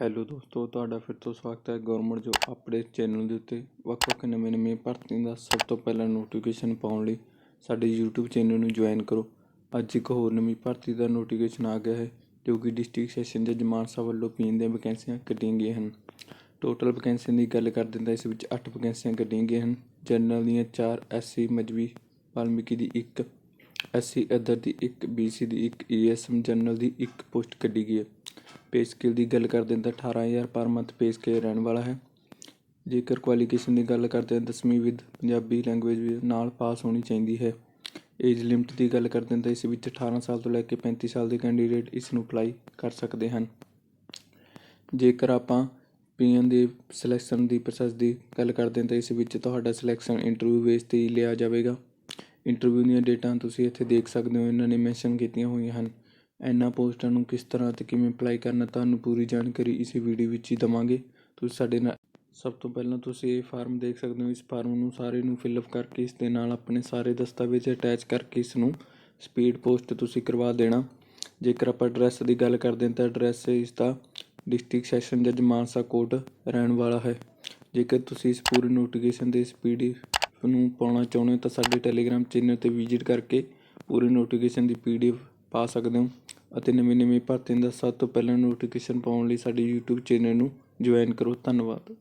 Hello ਦੋਸਤੋ, ਤੁਹਾਡਾ ਫਿਰ ਤੋਂ ਸਵਾਗਤ ਹੈ ਗਵਰਨਮੈਂਟ ਜੋ ਆਪਣੇ ਚੈਨਲ ਦੇ ਉੱਤੇ। ਵੱਖ-ਵੱਖ ਨਵੇਂ-ਨਵੇਂ ਭਰਤੀਆਂ ਦਾ ਸਭ ਤੋਂ ਪਹਿਲਾਂ ਨੋਟੀਫਿਕੇਸ਼ਨ ਪਾਉਣ ਲਈ ਸਾਡੇ YouTube ਚੈਨਲ ਨੂੰ ਜੁਆਇਨ ਕਰੋ। ਅੱਜ ਇੱਕ ਹੋਰ ਨਵੀਂ ਭਰਤੀ ਦਾ ਨੋਟੀਫਿਕੇਸ਼ਨ ਆ ਗਿਆ ਹੈ, ਜੋ ਕਿ ਡਿਸਟ੍ਰਿਕਟ ਸੈਸ਼ਨ ਜੱਜ ਸਾਹਿਬ ਵੱਲੋਂ ਪੀਣ ਦੀਆਂ ਵੈਕੈਂਸੀਆਂ ਕੱਢੀਆਂ ਗਈਆਂ ਹਨ। ਟੋਟਲ ਵੈਕੈਂਸੀਆਂ ਦੀ ਗੱਲ ਕਰ ਦਿੰਦਾ, ਇਸ ਵਿੱਚ 8 ਵੈਕੈਂਸੀਆਂ ਕੱਢੀਆਂ ਗਈਆਂ ਹਨ। ਜਨਰਲ ਦੀਆਂ 4 ਐਸਸੀ ਮਜਬੀ, ਵਾਲਮੀਕੀ ਦੀ 1 ਐਸਸੀ ਅਦਰ ਦੀ ਇੱਕ ਬੀ ਸੀ ਦੀ ਇੱਕ ਈ 1 ਈਐਸਐਮ ਜਨਰਲ ਦੀ ਇੱਕ ਪੋਸਟ ਕੱਢੀ ਗਈ ਹੈ। ਪੇ ਸਕੇਲ ਦੀ ਗੱਲ ਕਰਦੇ ਹਾਂ ਤਾਂ 18000 ਪਰ ਮੰਥ ਪੇ ਸਕੇਲ ਰਹਿਣ ਵਾਲਾ ਹੈ। ਜੇਕਰ ਕੁਆਲੀਫਿਕੇਸ਼ਨ ਦੀ ਗੱਲ ਕਰਦੇ ਹਾਂ, ਦਸਵੀਂ ਵਿਦ ਪੰਜਾਬੀ ਲੈਂਗੁਏਜ ਵੀ ਨਾਲ ਪਾਸ ਹੋਣੀ ਚਾਹੀਦੀ ਹੈ। ਏਜ ਲਿਮਟ ਦੀ ਗੱਲ ਕਰਦੇ ਹਾਂ ਤਾਂ ਇਸ ਵਿੱਚ 18 ਸਾਲ ਤੋਂ ਲੈ ਕੇ 35 ਸਾਲ ਦੇ ਕੈਂਡੀਡੇਟ ਇਸ ਨੂੰ ਅਪਲਾਈ ਕਰ ਸਕਦੇ ਹਨ। ਜੇਕਰ ਆਪਾਂ ਪੀਐਨ ਦੇ ਸਿਲੈਕਸ਼ਨ ਦੀ ਪ੍ਰੋਸੈਸ ਦੀ ਗੱਲ ਕਰਦੇ ਹਾਂ ਤਾਂ ਇਸ ਵਿੱਚ ਤੁਹਾਡਾ ਸਿਲੈਕਸ਼ਨ ਇੰਟਰਵਿਊ ਬੇਸ ਤੇ ਹੀ ਲਿਆ ਜਾਵੇਗਾ। ਇੰਟਰਵਿਊ ਦੀਆਂ ਡੇਟਾਂ ਤੁਸੀਂ ਇੱਥੇ ਦੇਖ ਸਕਦੇ ਹੋ, ਇਹਨਾਂ ਨੇ ਮੈਂਸ਼ਨ ਕੀਤੀਆਂ ਹੋਈਆਂ ਹਨ। ਇਹਨਾਂ ਪੋਸਟਾਂ ਨੂੰ ਕਿਸ ਤਰ੍ਹਾਂ ਅਤੇ ਕਿਵੇਂ ਅਪਲਾਈ ਕਰਨਾ, ਤੁਹਾਨੂੰ ਪੂਰੀ ਜਾਣਕਾਰੀ ਇਸ ਵੀਡੀਓ ਵਿੱਚ ਹੀ ਦੇਵਾਂਗੇ। ਤੁਸੀਂ ਸਾਡੇ ਨਾਲ, ਸਭ ਤੋਂ ਪਹਿਲਾਂ ਤੁਸੀਂ ਇਹ ਫਾਰਮ ਦੇਖ ਸਕਦੇ ਹੋ, ਇਸ ਫਾਰਮ ਨੂੰ ਸਾਰੇ ਨੂੰ ਫਿਲਅਪ ਕਰਕੇ, ਇਸ ਦੇ ਨਾਲ ਆਪਣੇ ਸਾਰੇ ਦਸਤਾਵੇਜ਼ ਅਟੈਚ ਕਰਕੇ ਇਸ ਨੂੰ ਸਪੀਡ ਪੋਸਟ ਤੁਸੀਂ ਕਰਵਾ ਦੇਣਾ। ਜੇਕਰ ਆਪਾਂ ਐਡਰੈਸ ਦੀ ਗੱਲ ਕਰਦੇ ਹਾਂ, ਤਾਂ ਐਡਰੈਸ ਇਸ ਦਾ ਡਿਸਟ੍ਰਿਕਟ ਸੈਸ਼ਨ ਜੱਜ ਮਾਨਸਾ ਕੋਟ, ਰਹਿਣ ਵਾਲਾ ਹੈ। ਜੇਕਰ ਤੁਸੀਂ ਇਸ ਪੂਰੀ ਨੋਟੀਫਿਕੇਸ਼ਨ ਦੇ ਸਪੀਡ ਨੂੰ ਪਾਉਣਾ ਚਾਹੁੰਦੇ ਹੋ ਤਾਂ ਸਾਡੇ ਟੈਲੀਗ੍ਰਾਮ ਚੈਨਲ ਤੇ ਵਿਜ਼ਿਟ ਕਰਕੇ ਪੂਰੀ ਨੋਟੀਫਿਕੇਸ਼ਨ ਦੀ ਪੀ ਡੀ ਪੀਡੀਐਫ ਪਾ ਸਕਦੇ ਹੋ ਅਤੇ ਨਵੀਂ ਨਵੀਂ ਭਰਤੀਆਂ ਦਾ ਸਭ ਤੋਂ ਪਹਿਲਾਂ ਨੋਟੀਫਿਕੇਸ਼ਨ ਪਾਉਣ ਲਈ ਸਾਡੇ ਯੂਟਿਊਬ ਚੈਨਲ ਨੂੰ ਜੁਆਇਨ ਕਰੋ। ਧੰਨਵਾਦ।